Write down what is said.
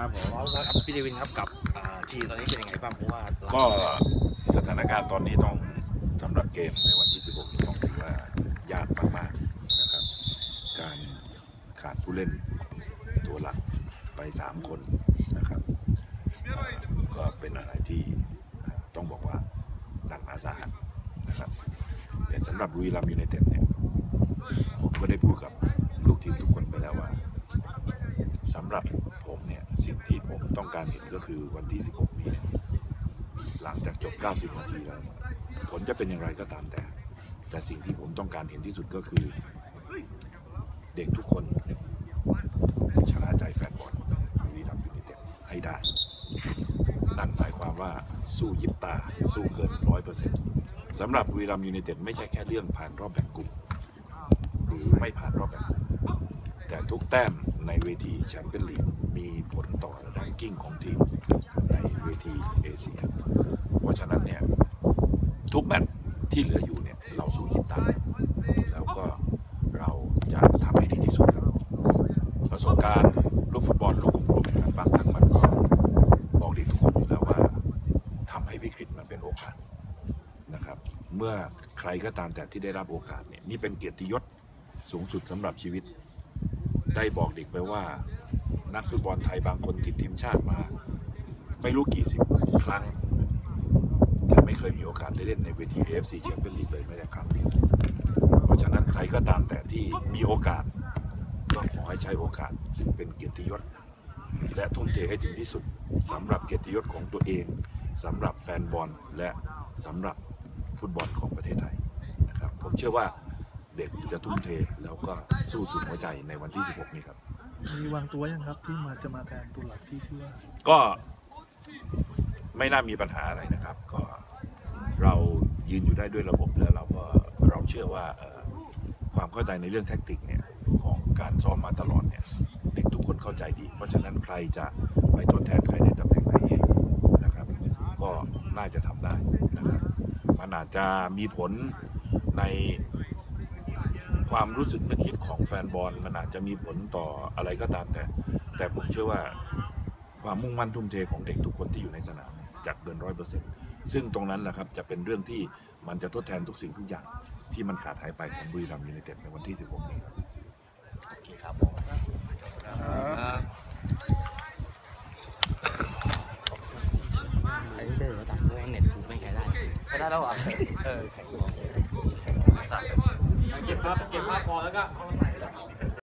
ครับผมครับพี่เดวินครับกับอ่าทีมตอนนี้เป็นยังไงบ้างเพราะว่าเราก็สถานการณ์ตอนนี้ต้องสำหรับเกมในวันที่ 16นี้ต้องถือว่ายากมากๆนะครับ การขาดผู้เล่นตัวหลักไป 3 คนนะครับเอ่อก็เป็นอะไรที่ต้องบอกว่าหนักหนาสาหัสนะครับแต่สำหรับบุรีรัมย์ยูไนเต็ดเนี่ยผมก็ได้พูดกับลูกทีมทุกคนไปแล้วว่าสำหรับผมเนี่ย สิ่งที่ผมต้องการเห็นก็คือวันที่ 16นี้เนี่ยหลังจากจบ 90 นาทีแล้ว ผลจะเป็นอย่างไรก็ตามแต่ แต่สิ่งที่ผมต้องการเห็นที่สุดก็คือ เด็กทุกคนชนะใจแฟนบอลบุรีรัมย์ยูไนเต็ดให้ได้ นั่นหมายความว่าสู้ยิบตา สู้เกินร้อยเปอร์เซ็นต์สำหรับบุรีรัมย์ยูไนเต็ดไม่ใช่แค่เรื่องผ่านรอบแบ่งกลุ่มหรือไม่ผ่านรอบแบ่งกลุ่ม แต่ทุกแต้มในเวทีแชมเปี้ยนลีกมีผลต่อแรงกิ้งของทีมในเวทีเอเชียเพราะฉะนั้นเนี่ยทุกแมตช์ที่เหลืออยู่เนี่ยเราสู้ยิบตาแล้วก็เราจะทำให้ดีที่สุดครับประสบการณ์ลูกฟุตบอลลูกกลมๆนะบางครั้งมันก็บอกด็กทุกคนอยู่แล้วว่าทำให้วิกฤตมันเป็นโอกาสนะครับ เมื่อใครก็ตามแต่ที่ได้รับโอกาสเนี่ยนี่เป็นเกียรติยศสูงสุดสำหรับชีวิต ได้บอกเด็กไปว่า นักฟุตบอลไทยบางคนติดทีมชาติมา ไม่รู้กี่สิบครั้ง แต่ไม่เคยมีโอกาสได้เล่นในเวที AFC แชมเปี้ยนลีกเลยแม้แต่ครั้งเดียวเพราะฉะนั้นใครก็ตามแต่ที่มีโอกาสก็ขอให้ใช้โอกาสซึ่งเป็นเกียรติยศและทุ่มเทให้ถึงที่สุดสำหรับเกียรติยศของตัวเองสำหรับแฟนบอลและสำหรับฟุตบอลของประเทศไทยนะครับผมเชื่อว่า เด็กจะทุ่มเทแล้วก็สู้สุดหัวใจในวันที่ 16 นี้ครับ มีวางตัวยังครับที่มาจะมาแทนตัวหลักที่ที่ว่าก็ไม่น่ามีปัญหาอะไรนะครับ ก็เรายืนอยู่ได้ด้วยระบบแล้วเราก็เราเชื่อว่าเอ่อความเข้าใจในเรื่องแท็กติกเนี่ยของการซ้อมมาตลอดเนี่ยเด็กทุกคนเข้าใจดี เพราะฉะนั้นใครจะไปทดแทนใครในตำแหน่งไหนเนี่ยนะครับ ก็น่าจะทำได้นะครับมันอาจจะมีผลใน ความรู้สึกนึกคิดของแฟนบอลมันอาจจะมีผลต่ออะไรก็ตามแต่ แต่ผมเชื่อว่าความมุ่งมั่นทุ่มเทของเด็กทุกคนที่อยู่ในสนามจากเกินร้อยเปอร์เซ็นต์ซึ่งตรงนั้นแหละครับจะเป็นเรื่องที่มันจะทดแทนทุกสิ่งทุกอย่างที่มันขาดหายไปของบุรีรัมย์ยูไนเต็ดในวันที่ 16 นี้ครับ โอเคครับผมอันนี้เดินมาตัดเพื่อให้เน็ตกูไม่ใช้ได้ใช้ได้แล้วเหรอ เออแข็ง เก็บภาพเก็บภาพพอแล้วก็